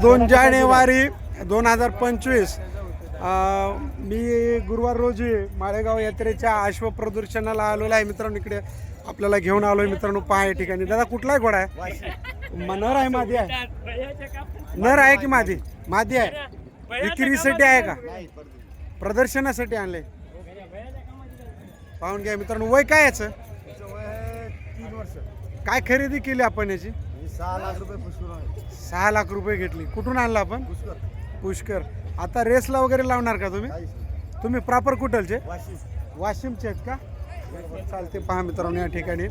दोन जानेवारी दोन हजार पंचवीस मी गुरुवार रोजी माळेगाव यात्रेच्या अश्व प्रदर्शनाला आलेलो आहे. मित्रांनो इकडे आपल्याला घेऊन आलोय. मित्रांनो पहा या ठिकाणी. दादा कुठला घोडा आहे? नर आहे मादी आहे? नर आहे की माझी मादी आहे. विक्रीसाठी आहे का? प्रदर्शनासाठी आणले. पाहून घ्या मित्रांनो वय काय याचं? काय खरेदी केली आपण याची? सहा लाख रुपये सहा लाख रुपये घेतली. कुठून आणला आपण? पुष्कर. पुष्कर. आता रेसला वगैरे लावणार का तुम्ही? तुम्ही प्रॉपर कुठलचे? वाशिमचे आहेत का? चालते पहा मित्रांनो या ठिकाणी.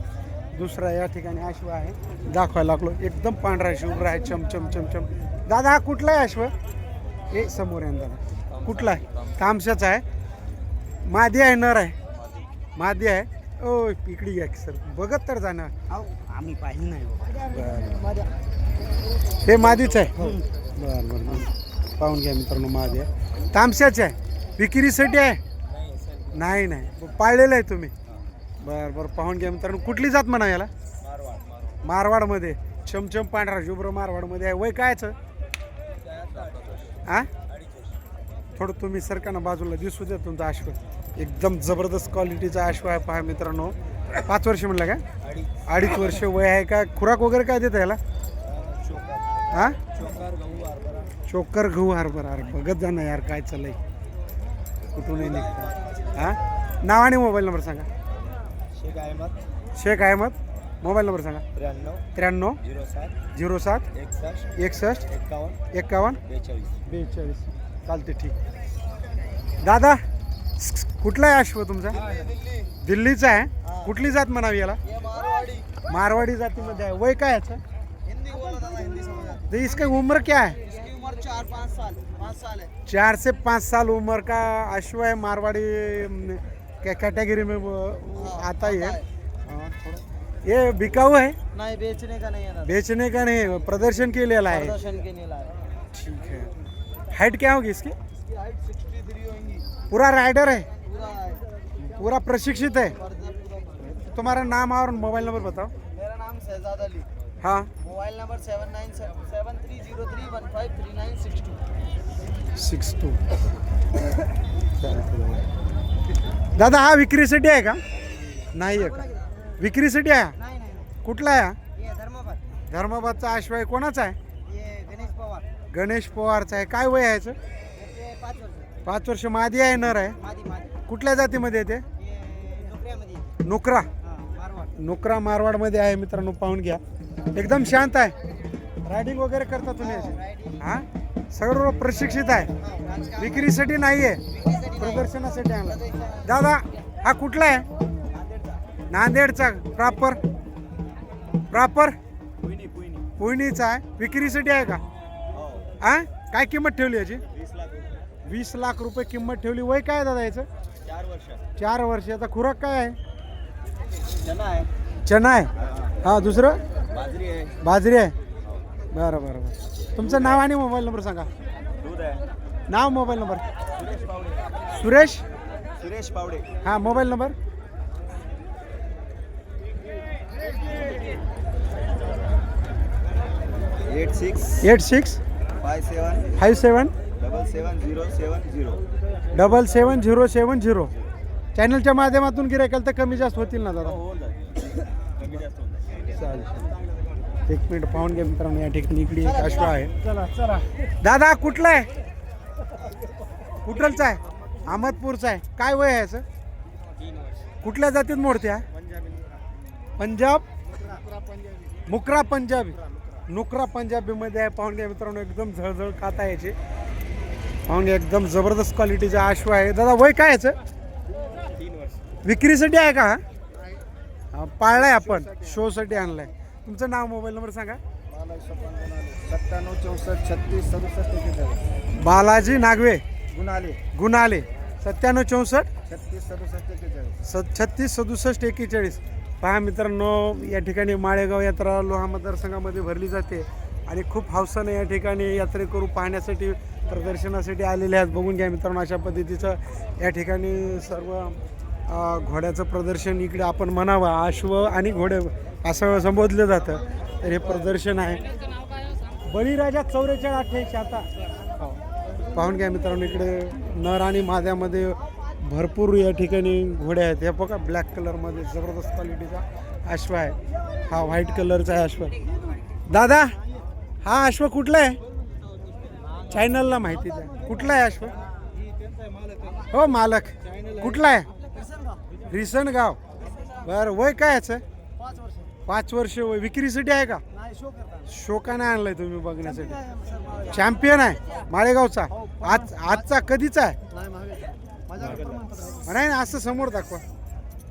दुसरा या ठिकाणी अश्व आहे. दाखवायला लागलो. एकदम पांढरा शुभ्र आहे. चम चम चम चम. दादा हा कुठला आहे अश्व? ए समोर आहे दादा. कुठला आहे? तामशाचा आहे. मादी आहे नर आहे. मादी आहे. ओ इकडे या सर. बघत तर जाणार आम्ही पाहिजे नाही हे मादीच आहे. बरं बरं बरं. पाहून घ्या मित्रांनो मादी आहे. तामशाचे आहे. विक्रीसाठी आहे? नाही नाही. पाळलेलं आहे तुम्ही. बरं बरं. पाहून घ्या मित्रांनो. कुठली जात म्हणा याला? मारवाडमध्ये. चमचम पांढरा शुभ्र मारवाडमध्ये आहे. वय कायचं आ? थोडं तुम्ही सरकाना बाजूला दिसू द्या तुमचा अश्व एकदम जबरदस्त क्वालिटीचा अश्व आहे पहा मित्रांनो. पाच वर्ष म्हणलं का? अडीच वर्ष वय आहे का? खुराक वगैरे काय देतं याला? हा? चोकर गहू हरभरा. अरे बघत जा ना यार काय चाललंय. कुठूनही निघतं. हा? नाव आणि मोबाईल नंबर सांगा. शेख अहमद. शेख अहमद. मोबाईल नंबर सांगा. त्र्याण्णव. त्र्याण्णव. झिरो सात. झिरो सात. एकसष्ट. एकसष्ट. एक्कावन्न एक्कावन्न बेचाळीस. बेचाळीस. चालते ठीक. दादा कुठला आहे अश्व तुमचा? दिल्लीचा आहे? कुठली जात म्हणावी याला? मारवाडी. जातीमध्ये आहे. वय काय याचं? तो इसकी उम्र क्या है? इसकी उम्र चार पाँच साल पाँच साल है। चार से पाँच साल उम्र का अश्व है मारवाड़ी क्या कैटेगरी में वो आता ही है। हाँ, ये बिकाऊ है? नहीं बेचने का नहीं है बेचने का नहीं प्रदर्शन के लिए लाए प्रदर्शन के लिए लाया ठीक है। हाइट क्या होगी इसकी? इसकी हाइट सिक्सटी थ्री होंगी। पूरा राइडर है? पूरा प्रशिक्षित है? तुम्हारा नाम और मोबाइल नंबर बताओ। मेरा नाम शहजाद अली। हाँ. Mobile number seven nine seven three zero three one five three nine six two. Six two. दादा हा विक्रीसाठी आहे का? नाही आहे का? विक्रीसाठी आहे? नहीं नहीं कुठला आहे? ये धर्माबाद. धर्माबादचा आहे कोणाचा आहे? ये गणेश पवार. गणेश पवारचा आहे. काय वय आहे पाच वर्ष. मादी आहे नर आहे. कुठल्या जातीमध्ये येते नोकरा. मारवाड. नोकरा मारवाडमध्ये आहे मित्रांनो. पाहून घ्या. एकदम शांत आहे. रायडिंग वगैरे करता तुम्ही हा? सर्व प्रशिक्षित आहे. विक्रीसाठी नाही आहे. प्रदर्शनासाठी आणला. दादा हा कुठला आहे? नांदेडचा. प्रॉपर प्रॉपर कोयणीचा आहे. विक्रीसाठी आहे का? हो? हा काय किंमत ठेवली याची? वीस लाख रुपये वीस लाख रुपये किंमत ठेवली. वय काय आहे दादा याचं? चार वर्ष चार वर्षाचा खुराक काय आहे? चना आहे. चना आहे. हा दुसरं? बाजरी आहे. बाजरी आहे? बरं बरं बरं. तुमचं नाव आणि मोबाईल नंबर सांगा. दूध आहे. नाव मोबाईल नंबर. सुरेश पावडे. सुरेश? सुरेश पावडे. हा mobile number. Eight six eight six five seven five seven double seven zero seven zero double seven zero seven zero चॅनलच्या माध्यमातून गिरायकाल तर कमी जास्त होतील ना दादा? होऊन जाईल कमी जास्त होऊन जाईल. चालेल. एक मिनिट पाहून घ्या मित्रांनो या ठिकाणी इकडे एक अश्व आहे. चला चला. दादा कुठला आहे? कुठलचा आहे? अहमदपूरचा आहे. काय वय आहे वर्ष कुठल्या जातीत मोडते हा? पंजाब? मुकरा पंजाबी. नुकरा पंजाबीमध्ये आहे. पाहून घ्या मित्रांनो एकदम झळझळ खात आहे याची. पाहून घ्या एकदम जबरदस्त क्वालिटीचा अश्व आहे. दादा वय काय याचं? विक्रीसाठी आहे का? हा? पाळलाय आपण. शोसाठी आणलाय. तुमचं नाव मोबाईल नंबर सांगा. सत्त्याण्णव चौसष्ट छत्तीस सदुसष्ट एक्केचाळीस बालाजी नागवे. गुणाले. गुणाले. सत्त्याण्णव चौसष्ट? छत्तीस सदुसष्ट एक्केचाळीस स छत्तीस सदुसष्ट एक्केचाळीस पहा मित्रांनो या ठिकाणी माळेगाव यात्रा लोहा मतदारसंघामध्ये भरली जाते आणि खूप हौसाने या ठिकाणी यात्रेकरू पाहण्यासाठी प्रदर्शनासाठी आलेले आहेत. बघून घ्या मित्रांनो अशा पद्धतीचं या ठिकाणी सर्व घोड्याचं प्रदर्शन इकडे आपण म्हणावं अश्व आणि घोडे असं संबोधलं जातं. तर हे प्रदर्शन आहे. बळीराजा चौऱ्याच्या अठ्ठ्याऐंशी आता. हो. पाहून घ्या मित्रांनो इकडे नर आणि माद्यामध्ये भरपूर या ठिकाणी घोडे आहेत. हे बघा ब्लॅक कलरमध्ये जबरदस्त क्वालिटीचा अश्व आहे. हा व्हाईट कलरचा आहे अश्व. दादा हा अश्व कुठला आहे? चॅनलला माहितीच आहे कुठला आहे अश्व? हो मालक. कुठला आहे? रिसन गाव. बरं वय काय याचं? पाच वर्ष. पाच वर्ष वय. विक्रीसाठी आहे का? नाही शो करता शोकाने आणलाय तुम्ही बघण्यासाठी? चॅम्पियन आहे माळेगावचा? आज आजचा कधीचा आहे? नाही मागे. माझ्याकडे प्रमाणपत्र आहे. नाही नाही, असं समोर दाखवा.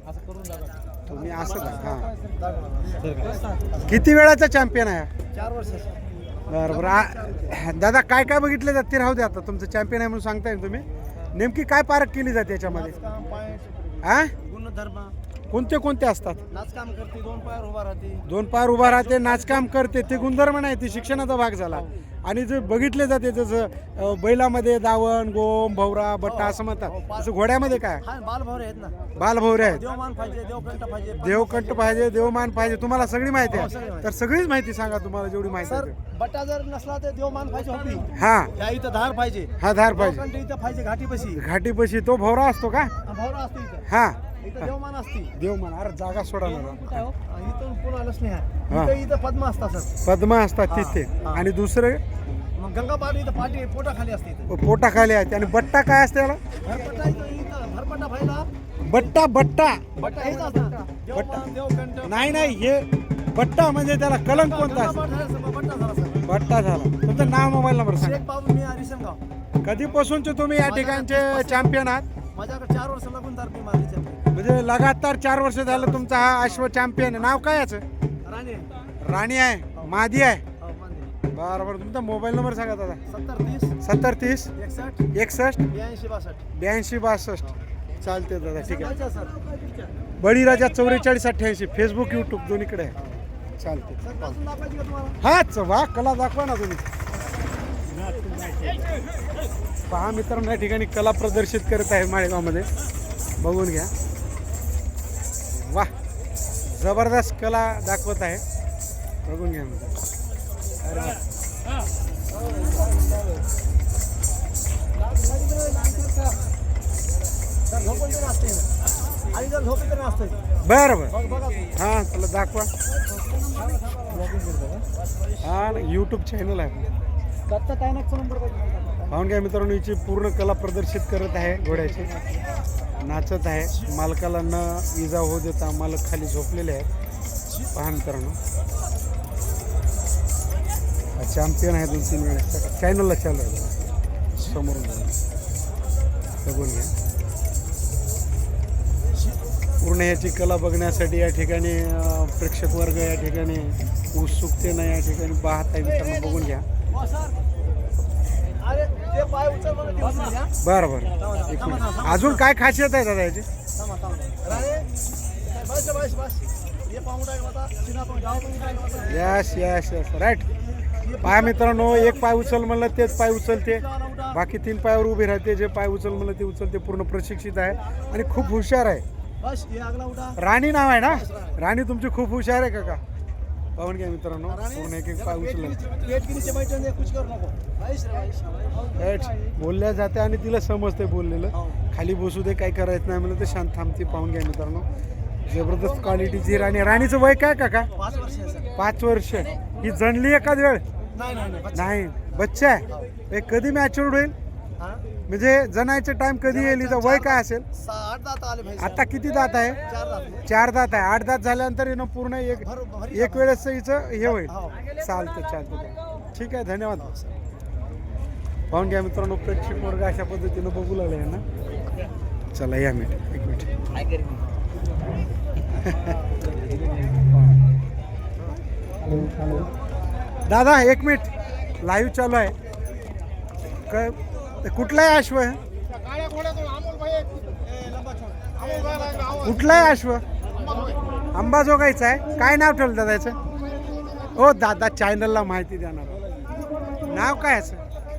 असं करून दाखवा. तुम्ही असं दाखवा हा. दाखवा. किती वेळाचा चॅम्पियन आहे? चार वर्षाचे बरं बरं आ- दादा काय काय बघितले जाते राहू द्या आता. तुमचं चॅम्पियन आहे म्हणून सांगताय ना तुम्ही. नेमकी काय पारख केली जाते याच्यामध्ये? नाचकाम पाय हा गुणधर्म कोणते कोणते असतात? नाचकाम करते दोन पायावर उभा राहते. दोन पार उभा राहते नाचकाम करते. ते गुणधर्म नाही ते शिक्षणाचा भाग झाला. आणि जे बघितले जाते जसं अ, बैलामध्ये दावण गोम भवरा बट्टा असं म्हणतात. तसं घोड्यामध्ये काय? हा बालभवरे आहेत ना. बालभवरे आहेत. देवमान पाहिजे देवकंठ पाहिजे देवकंठ पाहिजे देवमान पाहिजे. तुम्हाला सगळी माहिती हो, सगळी आहे माहिती. तर सगळीच माहिती सांगा तुम्हाला जेवढी माहिती सर आहे बट्टा जर नसला तर देवमान पाहिजे होती. हा. या इथं धार पाहिजे. हा धार पाहिजे. देवकंठ इथं पाहिजे घाटी पशी घाटीपशी. तो भवरा असतो का? भवरा असतो इथं. हा. इथं देवमान असते देवमान अरे जागा सोडा ना हो? इथून पुन्हा आलंच नाही हा. इथं इथं पद्म असतात सर पद्मा असतात तिथे. आणि दुसरे? मग गंगा पाटी इथं पाटी पोटाखाली असते इथं. पोटाखाली आहेत आणि बट्टा काय असते याला? भरपटा इथं इथं भरपटा पाहिला बट्टा बट्टा. बट्टा हेच असतात देवमान देवकंठ. नाही नाही हे बट्टा म्हणजे त्याला कलंक कोणता असतो? पाट झाला सर, बट्टा झाला सर बट्टा झाला. तुमचं नाव मोबाईल नंबर सांगा. शेख बाबू मी रिसनगाव कधीपासूनचे तुम्ही या ठिकाणचे चॅम्पियन आहात? माझ्याकडे चार वर्ष लागून तर मी म्हणजे लगातार चार वर्ष झालं तुमचा हा अश्व चॅम्पियन नाव काय याचं? राणे राणी आहे. मादी आहे. हो. बरं बरं. तुमचा मोबाईल नंबर सांगा दादा. सत्तर तीस. सत्तर तीस. एकसष्ट. एकसष्ट. ब्याऐंशी बासष्ट. ब्याऐंशी बासष्ट. चालते दादा ठीक आहे. बळीराजा चौवेचाळीस अठ्ठ्याऐंशी. फेसबुक युट्यूब दोन्हीकडे आहे. चालते हाच वा कला दाखवा ना तुम्ही. पहा मित्रांनो या ठिकाणी कला प्रदर्शित करत आहे माळेगावमध्ये. बघून घ्या. वा जबरदस्त कला दाखवत आहे. बघून घ्या अरे बरं बरं. हां चला दाखवा. हा यूट्यूब चॅनल आहे. काय नंबर पाहून घ्या मित्रांनो हिची पूर्ण कला प्रदर्शित करत आहे घोड्याची. नाचत आहे. मालकाला न इजा होऊ देता मालक खाली झोपलेले आहेत. पाहण करणं. चॅम्पियन आहे दोन तीन वेळेस चॅनलला चालू आहे समोरून बघून घ्या. पूर्ण याची कला बघण्यासाठी या ठिकाणी प्रेक्षक वर्ग या ठिकाणी उत्सुकतेनं या ठिकाणी पाहत आहे. मित्रांनो बघून घ्या. बरं बरं. एक मिनिट. अजून काय खासियत आहे दादा याची? यस यस यस राईट पाय मित्रांनो एक पाय उचल म्हणलं तेच पाय उचलते. बाकी तीन पायावर उभे राहते. जे पाय उचल म्हणलं ते उचलते. पूर्ण प्रशिक्षित आहे. आणि खूप हुशार आहे. बस ये अगला उठा राणी नाव आहे ना? राणी तुमची खूप हुशार आहे काका. पाहून घ्या मित्रांनो. पूर्ण एक एक पाय उचल पेट के नीचे बैठे दे कुछ कर नको. बाईस रे बाईस राईट बोलल्या जाते आणि तिला समजते बोललेलं. खाली बसू दे काय करायचं नाही म्हणलं तर शांत थांबते पाहून घ्या मित्रांनो. जबरदस्त क्वालिटीची राणी राणीचं वय काय काका? पाच वर्ष आहे सर. पाच वर्ष. ही जणली एखाद वेळ? नाही नाही नाही बच्चा. नाही. बच्चा आहे. हे. कधी मॅच्युअर्ड होईल? हा? म्हणजे जनायचे टाइम कधी येईल? हिचं वय काय असेल? सहा आठ दात आले आता किती दात आहे? चार दात चार दात आहे. आठ दात झाल्यानंतर हिनं पूर्ण एक एक वेळेस हिचं हे होईल. चालतं चालतं ठीक आहे धन्यवाद. पाहून घ्या मित्रांनो प्रेक्षक वर्ग अशा पद्धतीनं बघू लागले ना चला या मिनिट एक मिनिट. दादा एक मिनिट. लाईव्ह चालू आहे. काय? ते कुठला आहे अश्व? कुठला आहे अश्व? अंबाजोगाईचा आहे? काय नाव ठेवलं दादाचं हो दादा चॅनलला माहिती देणार नाव काय?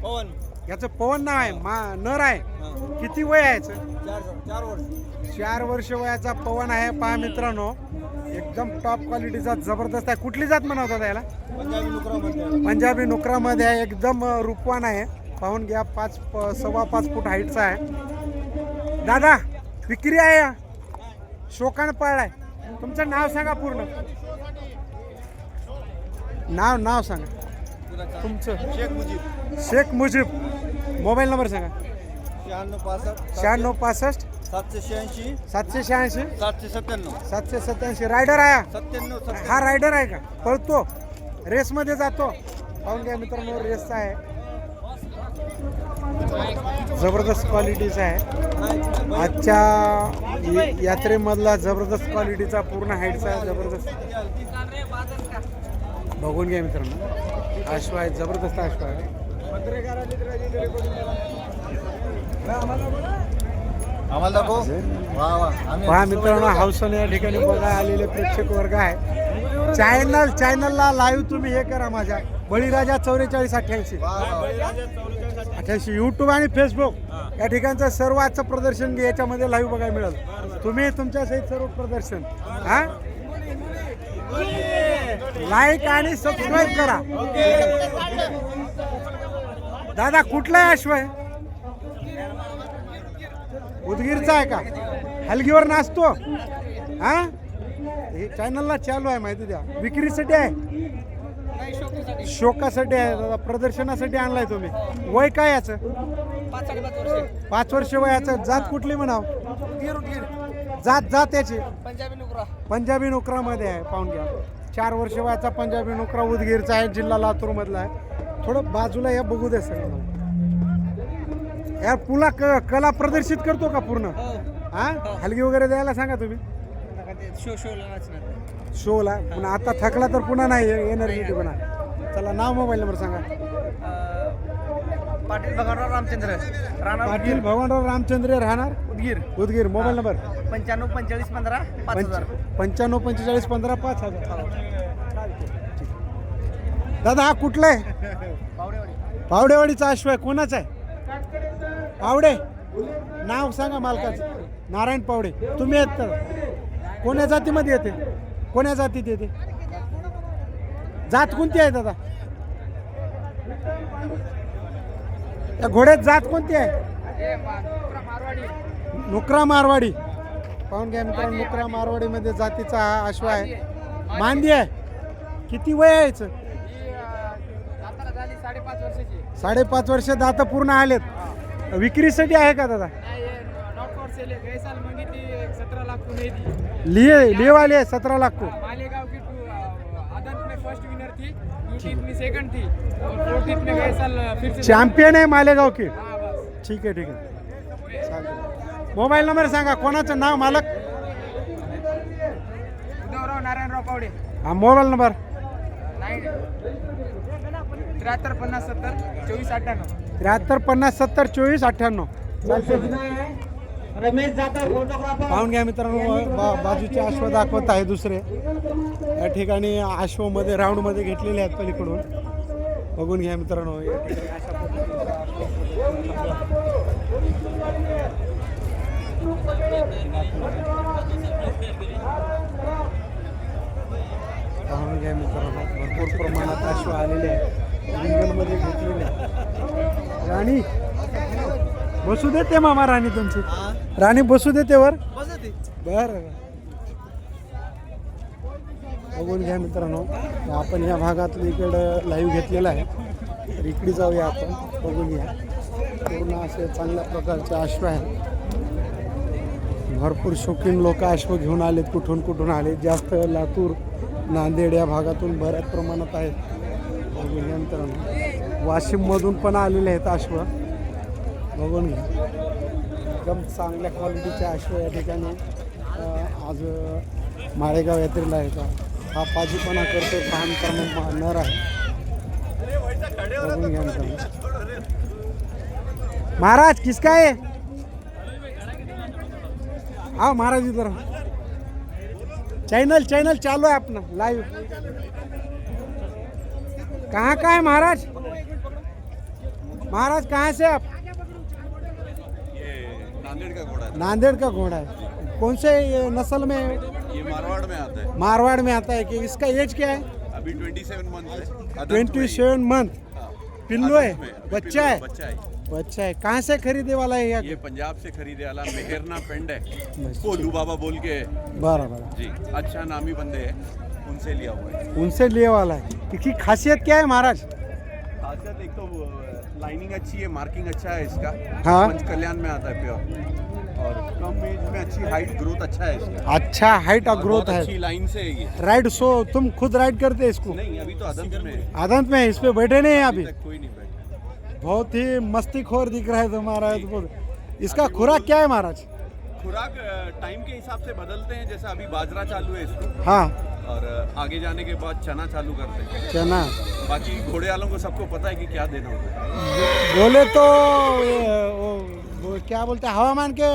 पवन. याचं पवन नाव आहे मा नर आहे. किती वय आहे चार वर्ष. चार वर्ष वयाचा पवन आहे. पहा मित्रांनो एकदम टॉप क्वालिटीचा जबरदस्त आहे. कुठली जात म्हणवतात याला? पंजाबी नुकरामध्ये. आहे. एकदम रूपवान आहे. पाहून घ्या पाच सव्वा पाच फूट हाईटचा आहे. दादा विक्री आहे या. शोकान पळलाय. तुमचं नाव सांगा पूर्ण. नाव नाव सांगा. तुमचं. शेख मुजीब. शेख मुजीब. मोबाईल नंबर सांगा. शहाण्णव पासष्ट शहाण्णव पासष्ट. सातशे शहाऐंशी. सातशे शहाऐंशी. सातशे सत्त्याण्णव. सातशे सत्याऐंशी रायडर आहे? सत्त्याण्णव सत्त्याण्णव. हा रायडर आहे का? पळतो. रेसमध्ये जातो. पाहून घ्या मित्रांनो रेसचा आहे. जबरदस्त क्वालिटीचा आहे. आजच्या यात्रेमधला जबरदस्त क्वालिटीचा पूर्ण हाईटचा जबरदस्त. बघून घ्या मित्रांनो. आश्वा आहे जबरदस्त आश्वा आहे. पहा मित्रांनो हाऊसन या ठिकाणी बघा आलेले प्रेक्षक वर्ग आहे. चॅनल चॅनलला लाईव्ह तुम्ही हे करा माझ्या. बळीराजा चौवेचाळीस अठ्ठ्याऐंशी. अठ्याऐंशी यूट्यूब आणि फेसबुक या ठिकाणचं सर्व आजचं प्रदर्शन घे याच्यामध्ये लाईव्ह बघायला मिळेल. तुम्ही तुमच्या सहित सर्व प्रदर्शन. हा? लाईक आणि सबस्क्राईब करा. दादा कुठला आहे अश्व आहे उदगीरचा आहे का? हलगीवर नाचतो. हा? हे चॅनलला चालू आहे माहिती द्या. विक्रीसाठी आहे. शोकासाठी आहे दादा प्रदर्शनासाठी आणलाय तुम्ही. वय काय याचं? पाच साडेपाच वर्ष. पाच वर्ष वयाचं जात कुठली म्हणाव? गिर गिर जात जात याची. पंजाबी नुकरा. पंजाबी नोकरामध्ये आहे पाहून घ्या. चार वर्ष वयाचा पंजाबी नोकरा उदगीरचा आहे जिल्हा लातूर मधला आहे. थोडं बाजूला या बघू दे सगळं. यार पुला क कला प्रदर्शित करतो का पूर्ण? हा. हलगी वगैरे द्यायला सांगा तुम्ही. शो शो वाचणार शोला? पुन्हा आता थकला तर पुन्हा नाही एनर्जी पुन्हा. चला नाव मोबाईल नंबर सांगा. पाटील भगवानराव रामचंद्र. राणा पाटील भगवानराव रामचंद्र राहणार? उदगीर. Udgir mobile number? पंच्याण्णव पंचेचाळीस पंधरा पाच हजार. पंच- पंच्याण्णव पंचेचाळीस पंधरा पाच हजार. दादा हा कुठला आहे? पावडेवाडी पावडेवाडीचा अश्व आहे कोणाचा आहे? पावडे. नाव सांगा मालकाचं. नारायण पावडे. तुम्ही आहेत तर. कोण्या जातीमध्ये येते? कोण्या जातीत येते? जात कोणती आहे दादा? त्या घोड्यात जात कोणती आहे? नुकरा मारवाडी. पाहून घ्या मित्रांनो नुकरा मारवाडीमध्ये जातीचा हा अश्व आहे. मांदी आहे. किती वय आहे याचं? साडेपाच वर्ष दात पूर्ण आलेत. विक्रीसाठी आहे का दादा? नॉकआउट सेल गए साल मांगी थी सत्रह लाख को नहीं दी लिए लिए वाले आहे सतरा लाख को चॅम्पियन आहे मालेगाव की। हाँ बस। ठीक आहे ठीक आहे. मोबाईल नंबर सांगा कोणाचं नाव मालक? उद्धवराव नारायणराव पावडे। हा मोबाईल नंबर त्र्याहत्तर पन्नास सत्तर चोवीस अठ्ठ्याण्णव। त्र्याहत्तर पन्नास सत्तर चोवीस अठ्ठ्याण्णव. पाहून घ्या मित्रांनो बा बाजूचे अश्व दाखवत आहे दुसरे. या ठिकाणी अश्वमध्ये राऊंडमध्ये घेतलेले आहेत पलीकडून. बघून घ्या मित्रांनो पाहून घ्या मित्रांनो भरपूर प्रमाणात अश्व आलेले आहेत. रिंगणमध्ये घेतलेले राणी बसू देते मामा राणी तुमची. राणी बसू देते वर बर बघून घ्या मित्रांनो आपण या भागातलं इकडं लाईव्ह घेतलेलं आहे. तर इकडे जाऊया आपण बघून घ्या. पूर्ण असे चांगल्या प्रकारचे अश्व आहेत. भरपूर शौकीन लोक अश्व घेऊन आलेत कुठून कुठून आले जास्त लातूर नांदेड या भागातून बऱ्याच प्रमाणात आहेत. बघून घ्या मित्रांनो. वाशिममधून पण आलेले आहेत अश्व. बघून घ्या. एकदम चांगल्या क्वालिटीच्या अश्व या ठिकाणी आज माळेगाव यात्रेला का? हा पाजीपणा करतो काम करणं नर आहे. महाराज किसका आहे? हा महाराज इधर चॅनल चैनल चालू आहे आपण लाईव्ह कहाँ का है महाराज? महाराज कहाँ से आप? नांदेड़ का घोड़ा है। नांदेड़ का घोड़ा है। कौन से नस्ल में? ये मारवाड़ में आता है। मारवाड़ में आता है कि इसका एज क्या है? अभी 27 मंथ है। ट्वेंटी सेवन मंथ पिल्लो है? बच्चा है? बच्चा है। बच्चा है। कहाँ से खरीदे वाला है ये पंजाब से खरीदे वाला मेहरना पेंड है। बस, कोलू बाबा बोल के। बरं बरं जी। अच्छा नामी बंदे है। उनसे लिया हुआ है। उनसे लिए वाला है। इसकी खासियत क्या है महाराज? खासियत एक तो लाइनिंग अच्छी है मार्किंग अच्छा है इसका। हाँ। पंच कल्याण में आता है प्योर और कम एज में अच्छी हाइट ग्रोथ अच्छा है इसका। अच्छा हाइट और ग्रोथ बहुत अच्छी लाइन से है ये। राइड सो तुम खुद राइड करते हैं इसको? नहीं अभी तो अदंत में है। आदंत में इस पे बैठे नहीं हैं अभी? कोई नहीं बैठा। बहुत ही मस्ती खोर दिख रहा है तुम्हारा तो इसका खुराक क्या है महाराज? खुराक टाइम के हिसाब से बदलते हैं जैसे अभी बाजरा चालू है इसको। हाँ। और आगे जाने के बाद चना चालू करते हैं। चना? बाकी घोड़े वालों को सबको पता है कि क्या देना होता है। बोले तो वो, क्या बोलते हैं हवामान के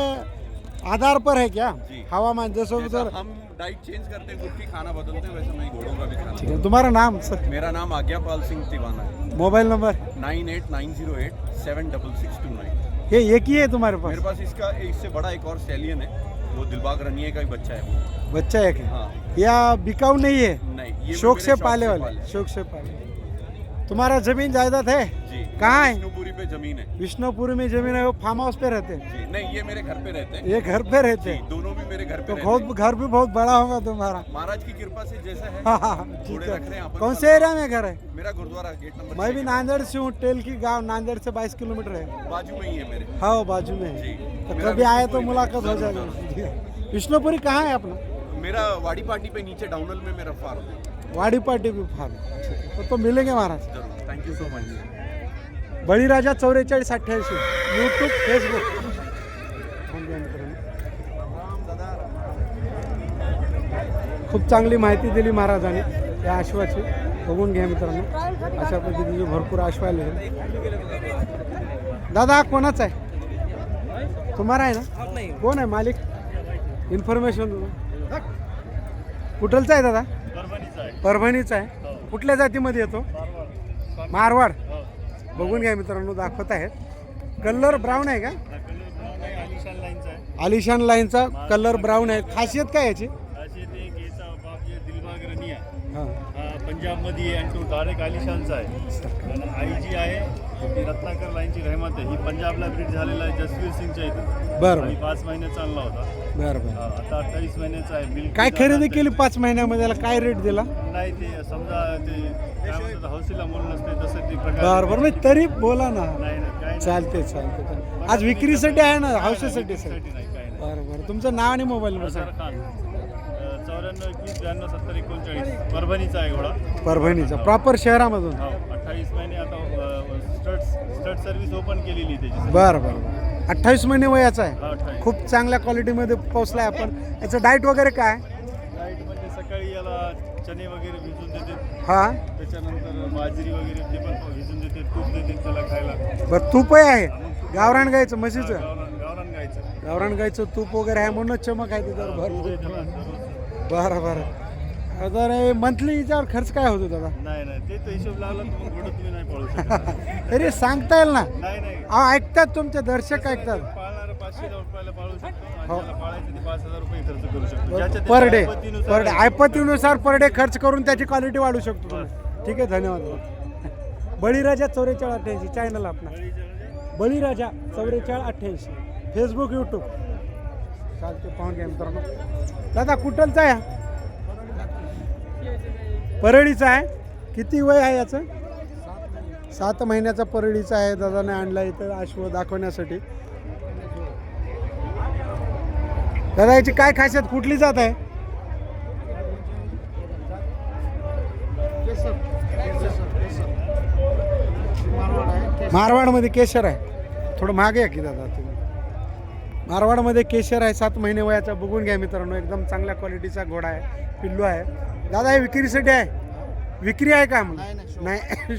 आधार पर है क्या? हवामान जैसे उधर हम डाइट चेंज करते हैं खुद की खाना बदलते हैं वैसे मैं घोड़ों का भी खाना है, तुम्हारा नाम सर? मेरा नाम आज्ञापाल सिंह तिवाना है। Mobile number? Nine eight nine zero eight seven double six two nine. ये एक ही है तुम्हारे पास? मेरे पास पास इसका इससे बड़ा एक और स्टैलियन है। वो दिलबाग रनिए का ही बच्चा है वो। बच्चा एक है हाँ। या बिकाऊ नहीं है? नहीं ये शौक से पाले वाले? शौक से पाले। तुम्हारा ज़मीन जायदाद है? जी कहाँ है? विष्णुपुरी पे ज़मीन है। विष्णुपुरी में ज़मीन है वो फार्म हाउस पे रहते हैं। नहीं ये मेरे घर पे रहते हैं। ये घर पे रहते हैं? दोनों भी मेरे घर पे तो बहुत घर भी बहुत बड़ा होगा तुम्हारा। महाराज की कृपा से जैसा है हाँ, हाँ, ठीक घोड़े रख रहे हैं कौन से एरिया में घर है? मेरा गुरुद्वारा गेट नंबर मैं भी नांदेड़ से हूँ टेल की गाँव नांदेड़ से 22 किलोमीटर है। बाजू में ही है मेरे। हाँ बाजू में तो कभी आए तो मुलाकात हो जाएगी। विष्णुपुरी कहाँ है अपना? मेरा वाड़ी पार्टी पे नीचे डाउनल में मेरा फार्म है। वाड़ी पार्टी भी फार्म तो, तो मिलेंगे महाराज. थैंक यू सो मच बळीराजा चौवेचाळीस अठ्ठ्याऐंशी. यूट्यूब फेसबुक खूप चांगली माहिती दिली महाराजांनी या अश्वाची बघून घ्या मित्रांनो. अशा पद्धतीचे भरपूर अश्व आले आहेत. दादा कोणाचा आहे? तुम्हाला आहे ना? कोण आहे मालिक? इन्फॉर्मेशन कुठलचा आहे दादा? परभणीचा आहे. कुठल्या जातीमध्ये येतो? मारवाड. बघून घ्या मित्रांनो दाखवत आहेत. कलर ब्राऊन आहे का? आलिशान लाईनचा कलर ब्राऊन आहे. खासियत काय याची? हां पंजाबमध्ये आणि तो डायरेक्ट आलिशानचा आहे. आई जी आहे. ती रत्नाकर लाईनची रहमत आहे. ही पंजाबला ब्रीड झालेला आहे जसवीर सिंगच्या इथं. बरं. आणि बरं पाच महिन्याचा आणला होता. बरं बरं. हा, आता अठ्ठावीस महिन्याचा आहे. बिल काय खरेदी केली पाच महिन्यामध्ये? याला काय रेट दिला? नाही ते समजा ते काय म्हणतात हौसीला मूल नसते तसं ते प्रकार बरं बरं. मग तरी बोला ना. नाही नाही काय चालते चालते चालते. आज विक्रीसाठी आहे ना हौशीसाठी सर नाही काय नाही. बरं बरं. तुमचं नाव आणि मोबाईल नंबर सांगा. खान चौऱ्याण्णव एकवीस ब्याण्णव सत्तर एकोणचाळीस. परभणीचा आहे घोडा. परभणीचा. प्रॉपर शहरामधून. हो अठ्ठावीस महिने आता स्टड सर्व्हिस ओपन केलेली त्याची. बरं बरं अठ्ठावीस महिने वयाचा आहे. खूप चांगल्या क्वालिटीमध्ये पोहोचलाय आपण. याचं डाएट वगैरे काय? डाईट म्हणजे सकाळी याला चणे वगैरे भिजून देते. हा? त्याच्यानंतर बाजरी वगैरे ते पण भिजून देते तूप देते त्याला खायला. बरं तूपही आहे. गावरान गायचं म्हशीचं? गावरान गावरान गायचं गावरान गायचं तूप वगैरे आहे म्हणूनच चमक आहे त्याच्यावर भरपूर. बरं बरं. तर मंथली याच्यावर खर्च काय होतो दादा? नाही नाही ते तर हिशोब लागला तर मग घोडं तुम्ही नाही पाळू शकत. तरी सांगता येईल ना? नाही नाही. अहो ऐकतात तुमचे दर्शक ऐकतात. पाळणारं पाचशे रुपयाला पाळू शकतो. आणि. ज्याला पाळायचं ते पाच हजार रुपये खर्च करू शकतो. ज्याच्या पर त्याच्या डे पर डे आहे. ऐपतीनुसार पर डे खर्च करून त्याची क्वालिटी वाढू शकतो तुम्ही. ठीक आहे धन्यवाद बळीराजा चौवेचाळ अठ्ठ्याऐंशी चॅनल आपला. बळीराजा? चौवेचाळ अठ्ठ्याऐंशी. फेसबुक यूट्यूब चालते पाहून घ्या मित्रांनो. दादा कुठलचा आहे? परळीचा आहे? किती वय आहे याचं? सात महिन्याचा परळीचा आहे दादाने आणला इथं अश्व दाखवण्यासाठी. दादा याची काय खासियत? कुठली जात आहे? मारवाडमध्ये केशर आहे. थोडं मागे आहे की दादा तुम्ही. मारवाडमध्ये केशर आहे सात महिने वयाचा. बघून घ्या मित्रांनो एकदम चांगल्या क्वालिटीचा घोडा आहे पिल्लू आहे. दादा हे विक्रीसाठी आहे? विक्री आहे का? मग नाही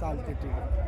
चालते ठीक आहे.